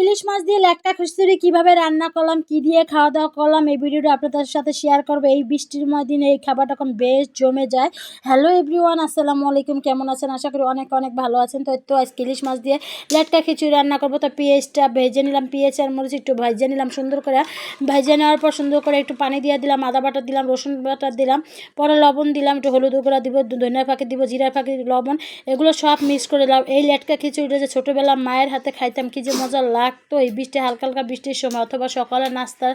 ইলিশ মাছ দিয়ে ল্যাটকা খিচুড়ি কীভাবে রান্না করলাম, কি দিয়ে খাওয়া দাওয়া করলাম, এই ভিডিওটা আপনাদের সাথে শেয়ার করব। এই বৃষ্টিময় দিনে এই খাবারটা এখন বেশ জমে যায়। হ্যালো এভরিওয়ান আসসালামু আলাইকুম, কেমন আছেন? আশা করি অনেক অনেক ভালো আছেন। তো তো আজকে ইলিশ মাছ দিয়ে ল্যাটকা খিচুড়ি রান্না করব। তো পেঁয়াজটা ভেজে নিলাম, পেঁয়াজ আর মরিচ একটু ভেজে নিলাম সুন্দর করে। ভেজে নেওয়ার পর সুন্দর করে একটু পানি দিয়ে দিলাম, আদা বাটা দিলাম, রসুন বাটা দিলাম, পরে লবণ দিলাম, একটু হলুদ গুঁড়া দিব ধনিয়া ফাঁকি দিব জিরা ফাঁকি লবণ, এগুলো সব মিক্স করে দিলাম। এই লেটকা খিচুড়িটা যে ছোটোবেলা মায়ের হাতে খাইতাম, কি যে মজা লাগতো এই বৃষ্টি, হালকা হালকা বৃষ্টির সময় অথবা সকালে নাস্তার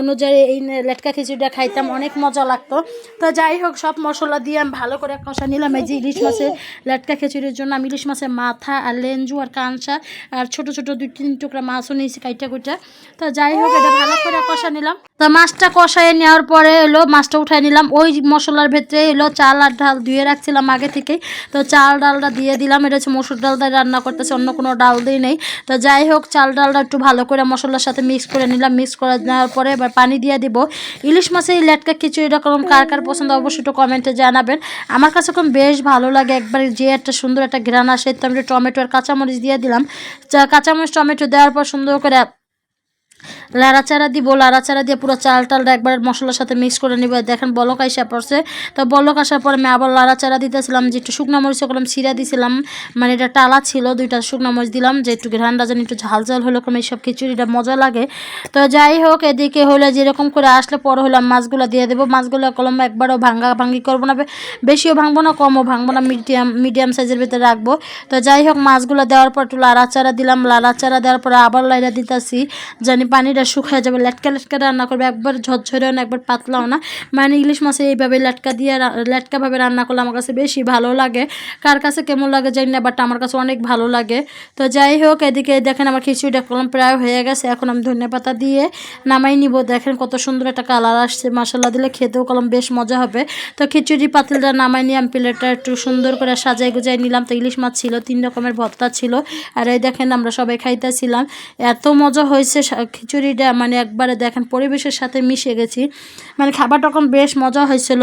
অনুযায়ী এই লেটকা খিচুড়িটা খাইতাম, অনেক মজা লাগতো। তো যাই হোক, সব মশলা দিয়ে আমি ভালো করে কষা নিলাম। এই যে ইলিশ মাছের লেটকা খিচুড়ির জন্য আমি ইলিশ মাছের মাথা আর লেঞ্জু আর কাঁচা আর ছোট ছোট দুই তিন টুকরা মাছও নিয়েছি কাইটা কুইটা। তো যাই হোক, এটা ভালো করে কষা নিলাম। তো মাছটা কষায় নেওয়ার পরে এলো মাছটা উঠাই নিলাম। ওই মশলার ভেতরে এলো চাল আর ডাল ধুয়ে রাখছিলাম আগে থেকেই। তো চাল ডালটা দিয়ে দিলাম। এটা হচ্ছে মসুর ডাল দিয়ে রান্না করতেছে, অন্য কোনো ডাল দিয়ে নেই। তো যাই হোক, চাল ডালটা একটু ভালো করে মশলার সাথে মিক্স করে নিলাম। মিক্স করে নেওয়ার পরে এবার পানি দিয়ে দিব। ইলিশ মাছের এই লেটকা খিচুড়িটা করুন কার কার পছন্দ অবশ্যই একটু কমেন্টে জানাবেন। আমার কাছে এখন বেশ ভালো লাগে একবার যে একটা সুন্দর একটা ঘ্রাণ আসে। তো আমি টমেটো আর কাঁচামরিচ দিয়ে দিলাম। কাঁচামরিচ, টমেটো দেওয়ার পর সুন্দর করে লাড়াচাড়া দিব, লাড়াচাড়া দিয়ে পুরো চাল টালটা একবার মশলার সাথে মিক্স করে নিব। দেখেন বলক আইসা পড়ছে। তো বলক আসার পরে আমি আবার লাড়াচাড়া দিতেছিলাম, যে একটু শুকনো মরিচ করলাম সিরা দিছিলাম। মানে এটা টালা ছিল, দুইটা শুকনো মরিচ দিলাম, যে একটু ঘ্রানটা যেন একটু ঝাল ঝাল হলো কম এইসব খিচুড়িটা মজা লাগে। তো যাই হোক, এদিকে হলে যেরকম করে আসলে পরে হলাম মাছগুলো দিয়ে দেবো। মাছগুলো কলম একবারও ভাঙ্গা ভাঙ্গি করব না, বেশিও ভাঙবো না, কমও ভাঙবো না মিডিয়াম মিডিয়াম সাইজের ভিতরে রাখব। তো যাই হোক, মাছগুলো দেওয়ার পর একটু লাড়াচাড়া দিলাম। লাড়াচাড়া দেওয়ার পরে আবার লাইরা দিতেছি, জানি পানিটা শুকিয়ে যাবে। লেটকা লেটকা রান্না করবে। একবার ঝরঝরেও না, একবার পাতলাও না। মানে ইলিশ মাছে এইভাবে লেটকা দিয়ে লেটকাভাবে রান্না করলে আমার কাছে বেশি ভালো লাগে। কার কাছে কেমন লাগে জানি না বাট আমার কাছে অনেক ভালো লাগে। তো যাই হোক, এদিকে দেখেন আমার খিচুড়িটা কলম প্রায় হয়ে গেছে। এখন আমি ধনিয়া পাতা দিয়ে নামাই নিব। দেখেন কত সুন্দর একটা কালার আসছে। মশলা দিলে খেতেও কলম বেশ মজা হবে। তো খিচুড়ি পাতিলটা নামাই নিয়ে আমি প্লেটটা একটু সুন্দর করে সাজাই গুজাই নিলাম। তো ইলিশ মাছ ছিল, তিন রকমের ভর্তা ছিল। আর এই দেখেন আমরা সবাই খাইতেছিলাম। এত মজা হয়েছে সা- খিচুড়িটা মানে একবারে দেখেন পরিবেশের সাথে মিশে গেছি। মানে খাবারটা বেশ মজা হয়েছিল।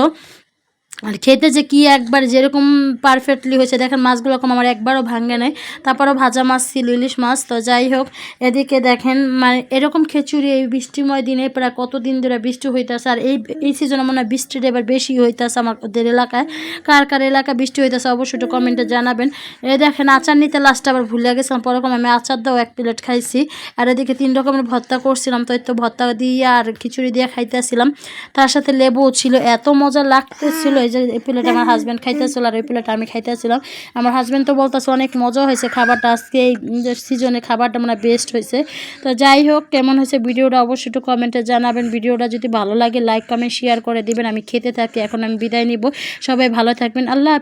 আর খেতে যে কি একবার যেরকম পারফেক্টলি হয়েছে, দেখেন মাছগুলো কম আমার একবারও ভাঙে নাই। তারপরও ভাজা মাছ ছিল, ইলিশ মাছ, তো যাই হোক, এদিকে দেখেন মানে এরকম খিচুড়ি এই বৃষ্টিময় দিনে প্রায় কতদিন ধরে বৃষ্টি হইতেছে, আর এই এই সিজনে মনে হয় বৃষ্টিটা এবার বেশি হইতেছে আমাদের এলাকায়। কার কার এলাকায় বৃষ্টি হইতেছে অবশ্যই একটু কমেন্টে জানাবেন। এই দেখেন, আচার নিতে লাস্টে আবার ভুলে গেছিলাম পরকম আমি আচার দাও এক প্লেট খাইছি। আর এদিকে তিন রকমের ভর্তা করছিলাম, তো তো ভর্তা দিয়ে আর খিচুড়ি দিয়ে খাইতেছিলাম। তার সাথে লেবুও ছিল, এত মজা লাগতেছিল এই যে এই প্লেট আমার হাজব্যান্ড খাইতেছিল আর ওই প্লেট আমি খাইতেছিলাম। আমার হাজব্যান্ড তো বলতেছে অনেক মজা হয়েছে খাবারটা, আজকে এই সিজনে খাবারটা মানে বেস্ট হয়েছে। তো যাই হোক, কেমন হয়েছে ভিডিওটা অবশ্যই একটু কমেন্টে জানাবেন। ভিডিওটা যদি ভালো লাগে লাইক কমেন্ট শেয়ার করে দিবেন। আমি খেতে থাকি, এখন আমি বিদায় নিব। সবাই ভালো থাকবেন। আল্লাহ।